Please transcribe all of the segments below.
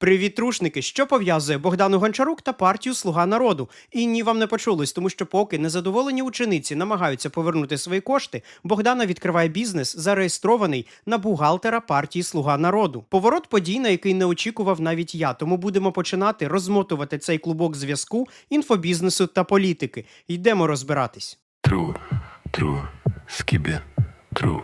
Привіт, трушники! Що пов'язує Богдану Гончарук та партію Слуга народу? І ні, вам не почулось, тому що поки незадоволені учениці намагаються повернути свої кошти, Богдана відкриває бізнес, зареєстрований на бухгалтера партії Слуга народу. Поворот подій, на який не очікував навіть я. Тому будемо починати розмотувати цей клубок зв'язку інфобізнесу та політики. Йдемо розбиратись. True, true, skibbe, true.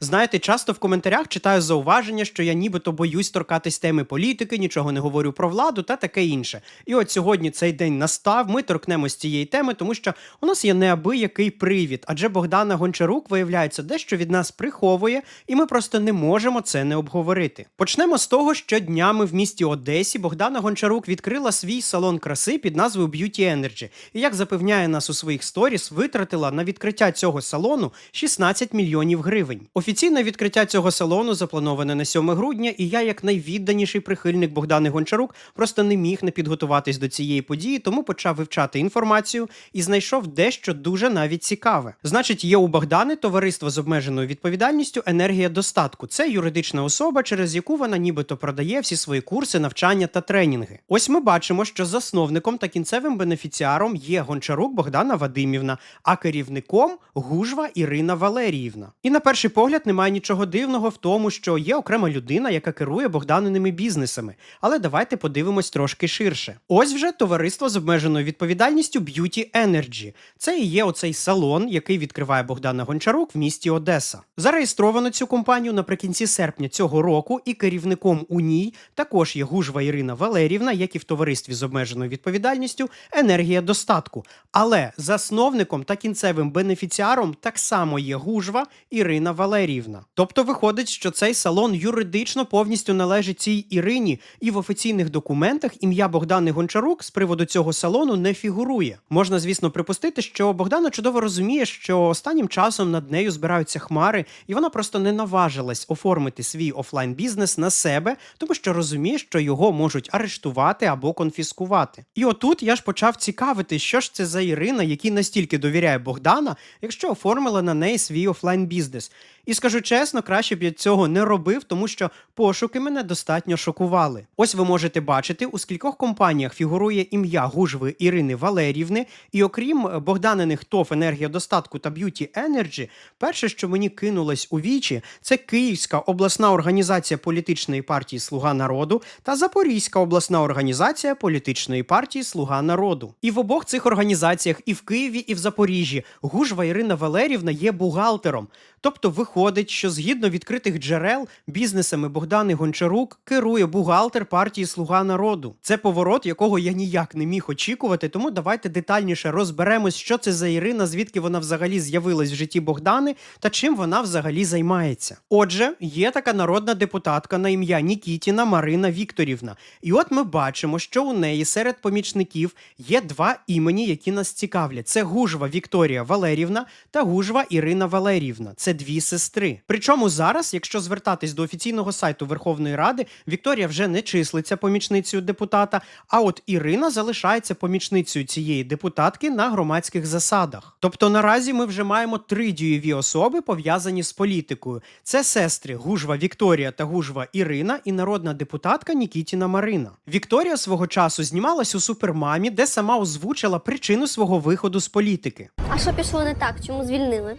Знаєте, часто в коментарях читаю зауваження, що я нібито боюсь торкатись теми політики, нічого не говорю про владу та таке інше. І от сьогодні цей день настав. Ми торкнемось цієї теми, тому що у нас є неабиякий привід, адже Богдана Гончарук виявляється дещо від нас приховує, і ми просто не можемо це не обговорити. Почнемо з того, що днями в місті Одесі Богдана Гончарук відкрила свій салон краси під назвою Beauty Energy. І як запевняє нас у своїх сторіс, витратила на відкриття цього салону 16 мільйонів гривень. Офіційне відкриття цього салону заплановане на 7 грудня, і я, як найвідданіший прихильник Богдани Гончарук, просто не міг не підготуватись до цієї події, тому почав вивчати інформацію і знайшов дещо дуже навіть цікаве. Значить, є у Богдани товариство з обмеженою відповідальністю енергія достатку. Це юридична особа, через яку вона нібито продає всі свої курси, навчання та тренінги. Ось ми бачимо, що засновником та кінцевим бенефіціаром є Гончарук Богдана Вадимівна, а керівником Гужва Ірина Валеріївна. І на перший погляд немає нічого дивного в тому, що є окрема людина, яка керує Богданиними бізнесами. Але давайте подивимось трошки ширше. Ось вже товариство з обмеженою відповідальністю Beauty Energy. Це і є оцей салон, який відкриває Богдана Гончарук в місті Одеса. Зареєстровано цю компанію наприкінці серпня цього року, і керівником у ній також є Гужва Ірина Валерівна, як і в товаристві з обмеженою відповідальністю енергія достатку. Але засновником та кінцевим бенефіціаром так само є Гужва Ірина Валеріївна. Тобто виходить, що цей салон юридично повністю належить цій Ірині, і в офіційних документах ім'я Богдани Гончарук з приводу цього салону не фігурує. Можна, звісно, припустити, що Богдана чудово розуміє, що останнім часом над нею збираються хмари, і вона просто не наважилась оформити свій офлайн бізнес на себе, тому що розуміє, що його можуть арештувати або конфіскувати. І отут я ж почав цікавити, що ж це за Ірина, якій настільки довіряє Богдана, якщо оформила на неї свій офлайн бізнес. І скажу чесно, краще б я цього не робив, тому що пошуки мене достатньо шокували. Ось ви можете бачити, у скількох компаніях фігурує ім'я Гужви Ірини Валерівни, і окрім Богданиних ТОВ енергія достатку та Beauty Energy, перше, що мені кинулось у вічі, це Київська обласна організація політичної партії Слуга народу та Запорізька обласна організація політичної партії Слуга народу. І в обох цих організаціях, і в Києві, і в Запоріжжі, Гужва Ірина Валерівна є бухгалтером. Тобто виходить, що згідно відкритих джерел бізнесами Богдани Гончарук керує бухгалтер партії Слуга народу. Це поворот, якого я ніяк не міг очікувати. Тому давайте детальніше розберемось, що це за Ірина, звідки вона взагалі з'явилась в житті Богдани та чим вона взагалі займається. Отже, є така народна депутатка на ім'я Нікітіна Марина Вікторівна. І от ми бачимо, що у неї серед помічників є два імені, які нас цікавлять: це Гужва Вікторія Валерівна та Гужва Ірина Валерівна. Це дві сестри. Причому зараз, якщо звертатись до офіційного сайту Верховної Ради, Вікторія вже не числиться помічницею депутата. А от Ірина залишається помічницею цієї депутатки на громадських засадах. Тобто наразі ми вже маємо три дієві особи, пов'язані з політикою. Це сестри Гужва Вікторія та Гужва Ірина і народна депутатка Нікітіна Марина. Вікторія свого часу знімалась у супермамі, де сама озвучила причину свого виходу з політики. А що пішло не так? Чому звільнили?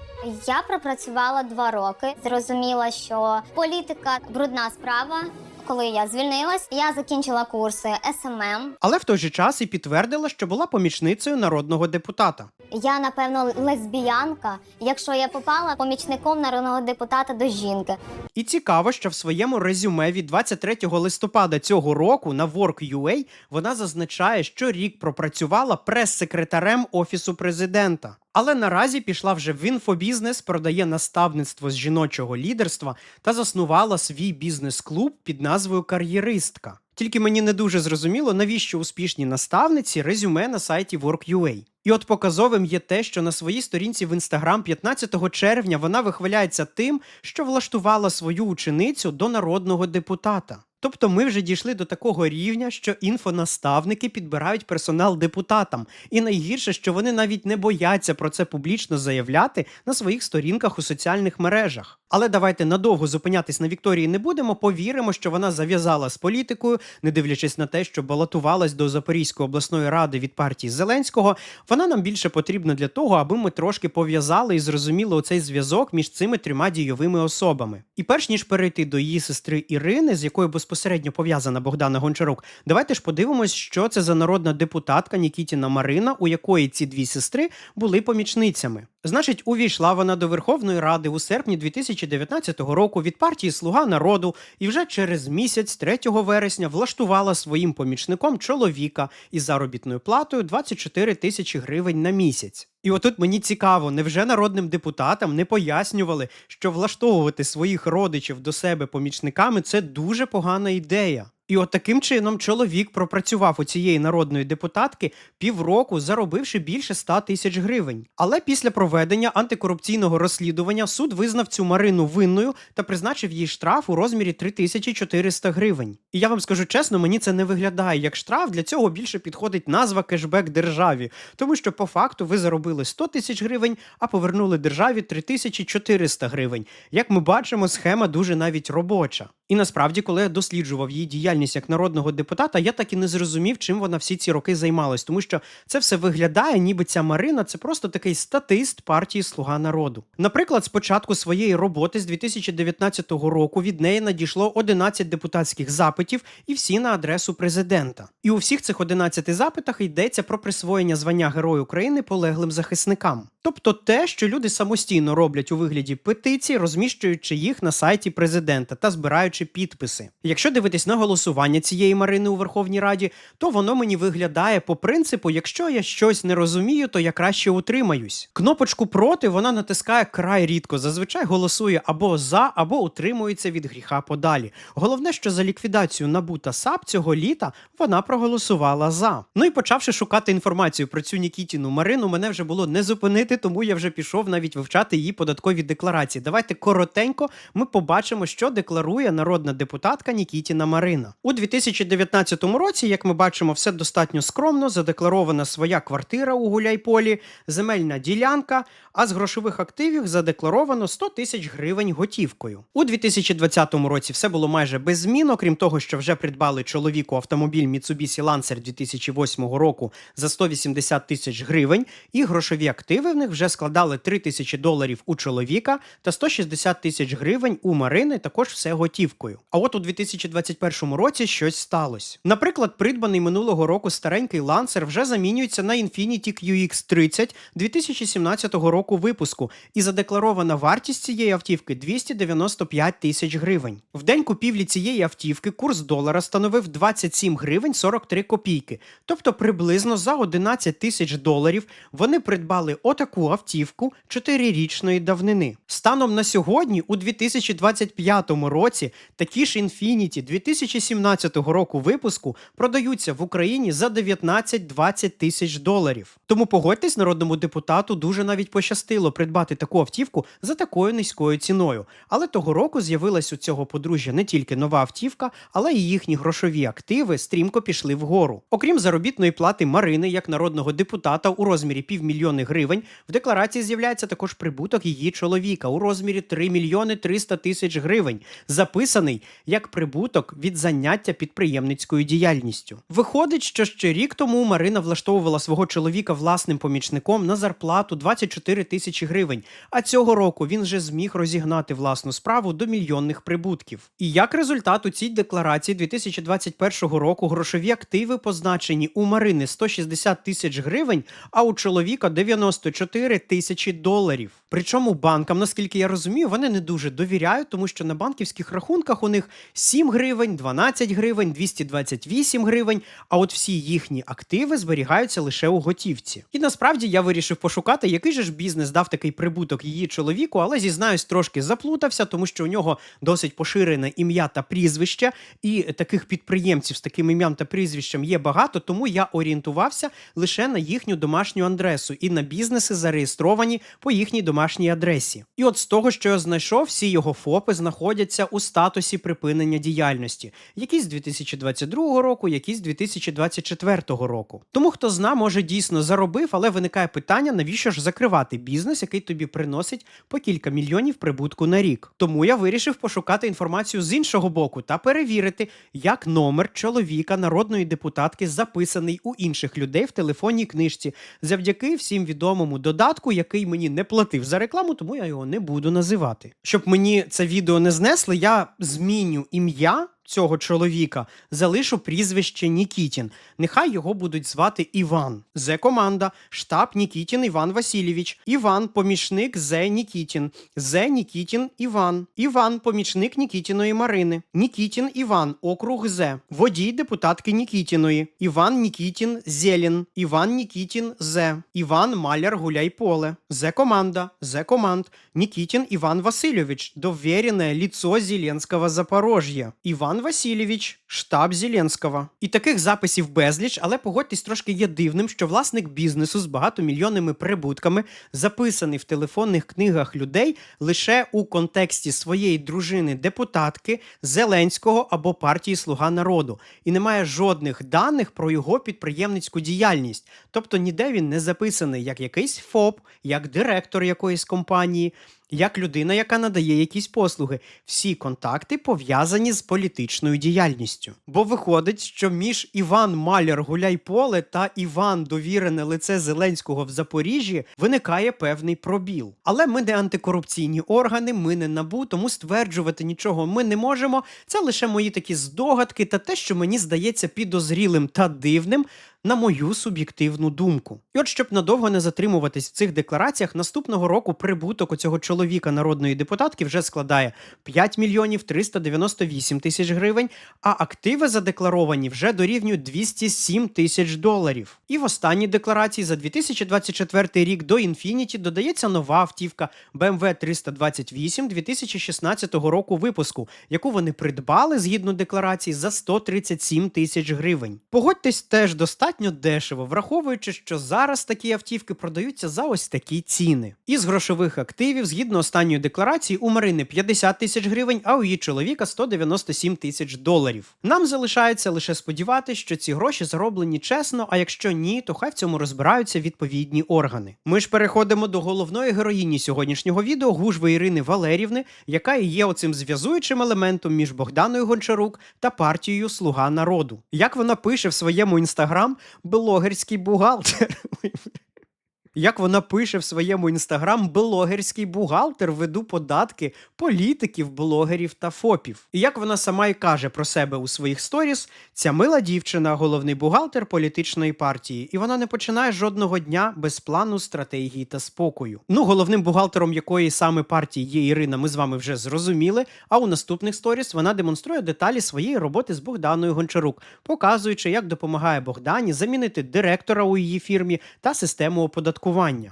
Я пропрацювала два роки. Зрозуміла, що політика брудна справа. Коли я звільнилась, я закінчила курси СММ. Але в той же час і підтвердила, що була помічницею народного депутата. Я напевно лесбіянка, якщо я попала помічником народного депутата до жінки. І цікаво, що в своєму резюме від 23 листопада цього року на Work.ua вона зазначає, що рік пропрацювала прес-секретарем офісу президента. Але наразі пішла вже в інфобізнес, продає наставництво з жіночого лідерства та заснувала свій бізнес-клуб під назвою Кар'єристка. Тільки мені не дуже зрозуміло, навіщо успішній наставниці резюме на сайті Work.ua. І от показовим є те, що на своїй сторінці в інстаграм 15 червня вона вихваляється тим, що влаштувала свою ученицю до народного депутата. Тобто ми вже дійшли до такого рівня, що інфонаставники підбирають персонал депутатам. І найгірше, що вони навіть не бояться про це публічно заявляти на своїх сторінках у соціальних мережах. Але давайте надовго зупинятись на Вікторії не будемо. Повіримо, що вона зав'язала з політикою, не дивлячись на те, що балотувалась до Запорізької обласної ради від партії Зеленського. Вона нам більше потрібна для того, аби ми трошки пов'язали і зрозуміли оцей зв'язок між цими трьома дійовими особами. І перш ніж перейти до її сестри Ірини, з якою безпосередньо пов'язана Богдана Гончарук, давайте ж подивимось, що це за народна депутатка Нікітіна Марина, у якої ці дві сестри були помічницями. Значить, увійшла вона до Верховної Ради у серпні 2019 року від партії Слуга народу і вже через місяць, 3 вересня, влаштувала своїм помічником чоловіка із заробітною платою 24 тисячі гривень на місяць. І отут мені цікаво, невже народним депутатам не пояснювали, що влаштовувати своїх родичів до себе помічниками це дуже погана ідея. І от таким чином чоловік пропрацював у цієї народної депутатки півроку, заробивши більше 100 тисяч гривень. Але після проведення антикорупційного розслідування суд визнав цю Марину винною та призначив їй штраф у розмірі 3400 гривень. І я вам скажу чесно, мені це не виглядає як штраф. Для цього більше підходить назва кешбек державі, тому що по факту ви заробили 100 тисяч гривень, а повернули державі 3400 гривень. Як ми бачимо, схема дуже навіть робоча. І насправді, коли я досліджував її діяльність як народного депутата, я так і не зрозумів, чим вона всі ці роки займалась, тому що це все виглядає, ніби ця Марина це просто такий статист партії Слуга народу. Наприклад, з початку своєї роботи з 2019 року від неї надійшло 11 депутатських запитів, і всі на адресу президента. І у всіх цих 11 запитах йдеться про присвоєння звання Герою України полеглим захисникам. Тобто те, що люди самостійно роблять у вигляді петицій, розміщуючи їх на сайті президента та збираючи підписи. Якщо дивитись на голосування цієї Марини у Верховній Раді, то воно мені виглядає по принципу: якщо я щось не розумію, то я краще утримаюсь. Кнопочку проти вона натискає край рідко. Зазвичай голосує або за, або утримується від гріха подалі. Головне, що за ліквідацію НАБУ та САП цього літа вона проголосувала за. Ну і почавши шукати інформацію про цю Нікітіну Марину, мене вже було не зупинити, тому я вже пішов навіть вивчати її податкові декларації. Давайте коротенько ми побачимо, що декларує народна депутатка Нікітіна Марина. У 2019 році, як ми бачимо, все достатньо скромно. Задекларована своя квартира у Гуляйполі, земельна ділянка. А з грошових активів задекларовано 100 тисяч гривень готівкою. У 2020 році все було майже без змін, окрім того, що вже придбали чоловіку автомобіль Mitsubishi Lancer 2008 року за 180 тисяч гривень, і грошові активи в них вже складали 3 тисячі доларів у чоловіка та 160 тисяч гривень у Марини, також все готівкою. А от у 2021 році щось сталося. Наприклад, придбаний минулого року старенький Lancer вже замінюється на Infiniti QX30 2017 року випуску, і задекларована вартість цієї автівки 295 тисяч гривень. В день купівлі цієї автівки курс долара становив 27 гривень 43 копійки. Тобто приблизно за 11 тисяч доларів вони придбали отаку автівку 4-річної давнини. Станом на сьогодні, у 2025 році, такі ж Infiniti 2017 року випуску продаються в Україні за 19-20 тисяч доларів. Тому погодьтесь, народному депутату дуже навіть пощастило придбати таку автівку за такою низькою ціною. Але того року з'явилась у цього подружжя не тільки нова автівка, але й їхні грошові активи стрімко пішли вгору. Окрім заробітної плати Марини як народного депутата у розмірі півмільйони гривень, в декларації з'являється також прибуток її чоловіка у розмірі 3 мільйони 300 тисяч гривень, записаний як прибуток від заняття підприємницькою діяльністю. Виходить, що ще рік тому Марина влаштовувала свого чоловіка власним помічником на зарплату 24 тисячі гривень. А цього року він вже зміг розігнати власну справу до мільйонних прибутків. І як результат у цій декларації 2021 року грошові активи позначені у Марини 160 тисяч гривень, а у чоловіка 94 тисячі доларів. Причому банкам, наскільки я розумію, вони не дуже довіряють, тому що на банківських рахунках у них 7 гривень, 12 гривень, 228 гривень. А от всі їхні активи зберігаються лише у готівці. І насправді я вирішив пошукати, який же ж бізнес дав такий прибуток її чоловіку, але зізнаюсь, трошки заплутався, тому що у нього досить поширене ім'я та прізвище, і таких підприємців з таким ім'ям та прізвищем є багато, тому я орієнтувався лише на їхню домашню адресу і на бізнеси зареєстровані по їхній домашній адресі. І от з того, що я знайшов, всі його ФОПи знаходяться у статусі статусі припинення діяльності, якісь з 2022 року, якісь з 2024 року. Тому хто зна, може дійсно заробив, але виникає питання, навіщо ж закривати бізнес, який тобі приносить по кілька мільйонів прибутку на рік. Тому я вирішив пошукати інформацію з іншого боку та перевірити, як номер чоловіка народної депутатки записаний у інших людей в телефонній книжці, завдяки всім відомому додатку, який мені не платив за рекламу, тому я його не буду називати. Щоб мені це відео не знесли, я зміню ім'я. Цього чоловіка залишу прізвище Нікітін. Нехай його будуть звати Іван. Зе команда, штаб Нікітін Іван Васильович. Іван, помічник Зе Нікітін. Зе Нікітін Іван. Іван, помічник Нікітіної Марини. Нікітін Іван, округ Зе. Водій депутатки Нікітіної. Іван Нікітін Зелін. Іван Нікітін Зе. Іван Маляр Гуляй Поле. Зе команда. Зе команд. Нікітін Іван Васильович. Довірене ліцо Зеленського Запорожжя. Іван Васильович, штаб Зеленського. І таких записів безліч, але погодьтесь трошки є дивним, що власник бізнесу з багатомільйонними прибутками записаний в телефонних книгах людей лише у контексті своєї дружини депутатки Зеленського або партії Слуга народу, і немає жодних даних про його підприємницьку діяльність. Тобто ніде він не записаний як якийсь ФОП, як директор якоїсь компанії. Як людина, яка надає якісь послуги, всі контакти пов'язані з політичною діяльністю. Бо виходить, що між Іван Маляр Гуляйполе та Іван довірене лице Зеленського в Запоріжжі виникає певний пробіл. Але ми не антикорупційні органи, ми не набу, тому стверджувати нічого ми не можемо. Це лише мої такі здогадки та те, що мені здається підозрілим та дивним на мою суб'єктивну думку. І от щоб надовго не затримуватись в цих деклараціях, наступного року прибуток у цього чоловіка народної депутатки вже складає 5 мільйонів 398 тисяч гривень, а активи задекларовані вже дорівнюють 207 тисяч доларів. І в останній декларації за 2024 рік до Infiniti додається нова автівка BMW 328 2016 року випуску, яку вони придбали згідно декларації за 137 тисяч гривень. Погодьтесь теж достатньо дешево, враховуючи, що зараз такі автівки продаються за ось такі ціни. Із грошових активів, згідно останньої декларації, у Марини 50 тисяч гривень, а у її чоловіка 197 тисяч доларів. Нам залишається лише сподіватися, що ці гроші зароблені чесно, а якщо ні, то хай в цьому розбираються відповідні органи. Ми ж переходимо до головної героїні сьогоднішнього відео Гужви Ірини Валерівни, яка і є оцим зв'язуючим елементом між Богданою Гончарук та партією Слуга народу. Як вона пише в своєму інстаграм, блогерський бухгалтер. Як вона пише в своєму інстаграм, блогерський бухгалтер веду податки політиків, блогерів та фопів. І як вона сама й каже про себе у своїх сторіс, ця мила дівчина, головний бухгалтер політичної партії, і вона не починає жодного дня без плану, стратегії та спокою. Ну, головним бухгалтером якої саме партії є Ірина, ми з вами вже зрозуміли. А у наступних сторіс вона демонструє деталі своєї роботи з Богданою Гончарук, показуючи, як допомагає Богдані замінити директора у її фірмі та систему оподаткування.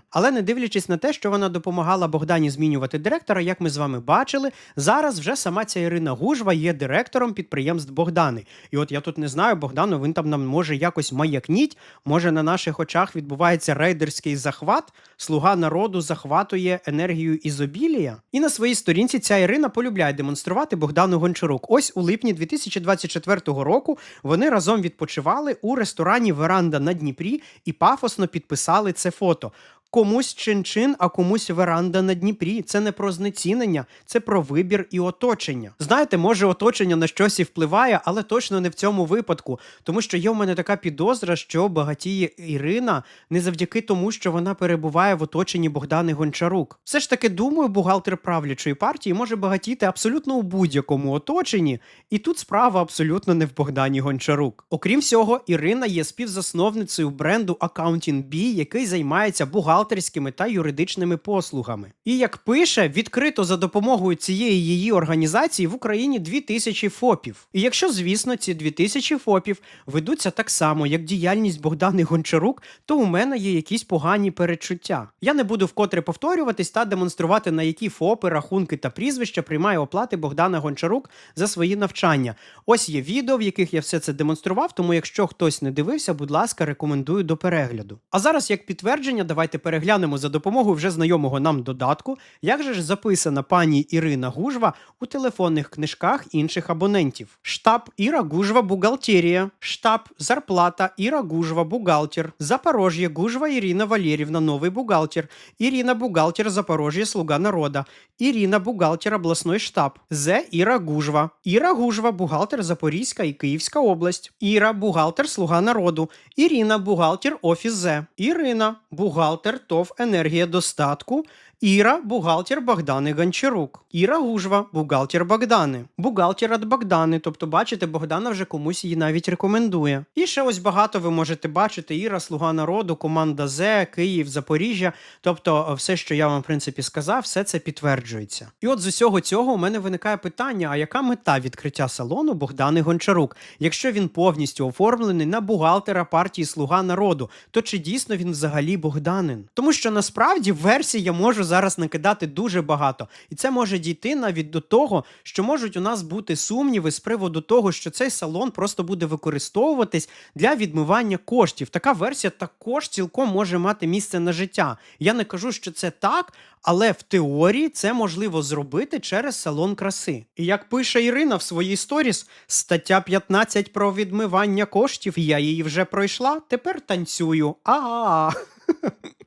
Але не дивлячись на те, що вона допомагала Богдані змінювати директора, як ми з вами бачили, зараз вже сама ця Ірина Гужва є директором підприємств Богдани. І от я тут не знаю, Богдану, він там нам може якось маякніть. Може на наших очах відбувається рейдерський захват. Слуга народу захватує енергію ізобілія. І на своїй сторінці ця Ірина полюбляє демонструвати Богдану Гончарук. Ось у липні 2024 року вони разом відпочивали у ресторані Веранда на Дніпрі і пафосно підписали це фото. prodotto Комусь чин-чин, а комусь веранда на Дніпрі. Це не про знецінення, це про вибір і оточення. Знаєте, може, оточення на щось і впливає, але точно не в цьому випадку. Тому що є в мене така підозра, що багатіє Ірина не завдяки тому, що вона перебуває в оточенні Богдани Гончарук. Все ж таки, думаю, бухгалтер правлячої партії може багатіти абсолютно у будь-якому оточенні, і тут справа абсолютно не в Богдані Гончарук. Окрім всього, Ірина є співзасновницею бренду Accounting B, який займається бухгалтером бухгалтерськими та юридичними послугами. І як пише, відкрито за допомогою цієї її організації в Україні 2000 ФОПів. І якщо, звісно, ці 2000 ФОПів ведуться так само, як діяльність Богдани Гончарук, то у мене є якісь погані перечуття. Я не буду вкотре повторюватись та демонструвати, на які ФОПи, рахунки та прізвища приймає оплати Богдана Гончарук за свої навчання. Ось є відео, в яких я все це демонстрував, тому якщо хтось не дивився, будь ласка, рекомендую до перегляду. А зараз, як підтвердження, давайте перейдемо переглянемо за допомогою вже знайомого нам додатку, як же ж записана пані Ірина Гужва у телефонних книжках інших абонентів. Штаб Іра Гужва бухгалтерія, штаб зарплата Іра Гужва бухгалтер, Запорожье Гужва Ирина Валерьевна новый бухгалтер, Ирина бухгалтер Запорожье слуга народа, Ирина бухгалтер областной штаб, З Іра Гужва, Іра Гужва бухгалтер Запорізька і Київська область, Іра бухгалтер слуга народу, Ірина бухгалтер офіс З, Ірина бухгалтер ТОВ енергія достатку, Іра бухгалтер Богдани Гончарук, Іра Гужва бухгалтер Богдани, бухгалтер від Богдани. Тобто, бачите, Богдана вже комусь її навіть рекомендує. І ще ось багато ви можете бачити: Іра, Слуга народу, команда З, Київ, Запоріжжя. Тобто, все, що я вам в принципі сказав, все це підтверджується. І от з усього цього у мене виникає питання: а яка мета відкриття салону Богдани Гончарук? Якщо він повністю оформлений на бухгалтера партії Слуга народу, то чи дійсно він взагалі Богданин? Тому що насправді версій я можу зараз накидати дуже багато, і це може дійти навіть до того, що можуть у нас бути сумніви з приводу того, що цей салон просто буде використовуватись для відмивання коштів. Така версія також цілком може мати місце на життя. Я не кажу, що це так, але в теорії це можливо зробити через салон краси. І як пише Ірина в своїй сторіс, стаття 15 про відмивання коштів, я її вже пройшла, тепер танцюю. А.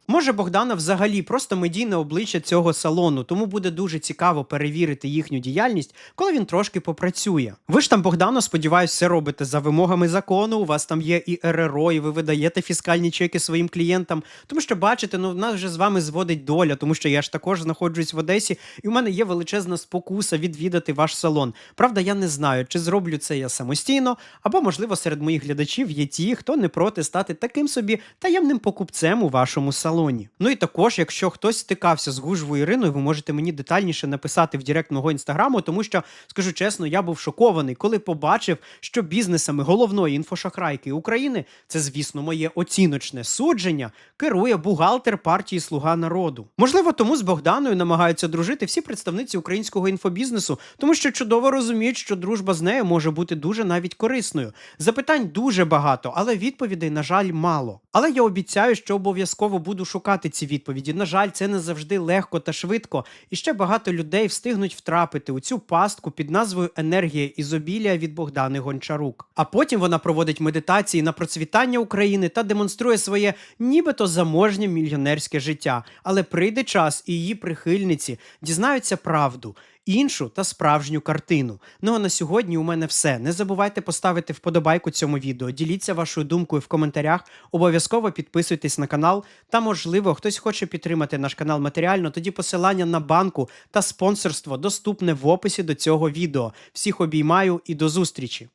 Може, Богдана взагалі просто медійне обличчя цього салону, тому буде дуже цікаво перевірити їхню діяльність, коли він трошки попрацює. Ви ж там, Богдано, сподіваюсь, все робите за вимогами закону. У вас там є і РРО, і ви видаєте фіскальні чеки своїм клієнтам. Тому що бачите, ну в нас вже з вами зводить доля, тому що я ж також знаходжусь в Одесі, і у мене є величезна спокуса відвідати ваш салон. Правда, я не знаю, чи зроблю це я самостійно, або можливо серед моїх глядачів є ті, хто не проти стати таким собі таємним покупцем у вашому салоні. Ну і також, якщо хтось стикався з гужвою Іриною, ви можете мені детальніше написати в Директ мого інстаграму, тому що скажу чесно, я був шокований, коли побачив, що бізнесами головної інфошахрайки України, це звісно моє оціночне судження, керує бухгалтер партії Слуга народу. Можливо, тому з Богданою намагаються дружити всі представниці українського інфобізнесу, тому що чудово розуміють, що дружба з нею може бути дуже навіть корисною. Запитань дуже багато, але відповідей, на жаль, мало. Але я обіцяю, що обов'язково буду шукати ці відповіді. На жаль, це не завжди легко та швидко, і ще багато людей встигнуть втрапити у цю пастку під назвою Енергія ізобілія від Богдани Гончарук. А потім вона проводить медитації на процвітання України та демонструє своє нібито заможнє мільйонерське життя. Але прийде час, і її прихильниці дізнаються правду. Іншу та справжню картину. Ну а на сьогодні у мене все. Не забувайте поставити вподобайку цьому відео. Діліться вашою думкою в коментарях. Обов'язково підписуйтесь на канал. Та, можливо, хтось хоче підтримати наш канал матеріально. Тоді посилання на банку та спонсорство доступне в описі до цього відео. Всіх обіймаю і до зустрічі!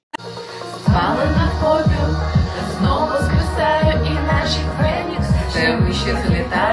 Спалена попіл, знову скресаю, і наче фенікс, ще вище злітаю.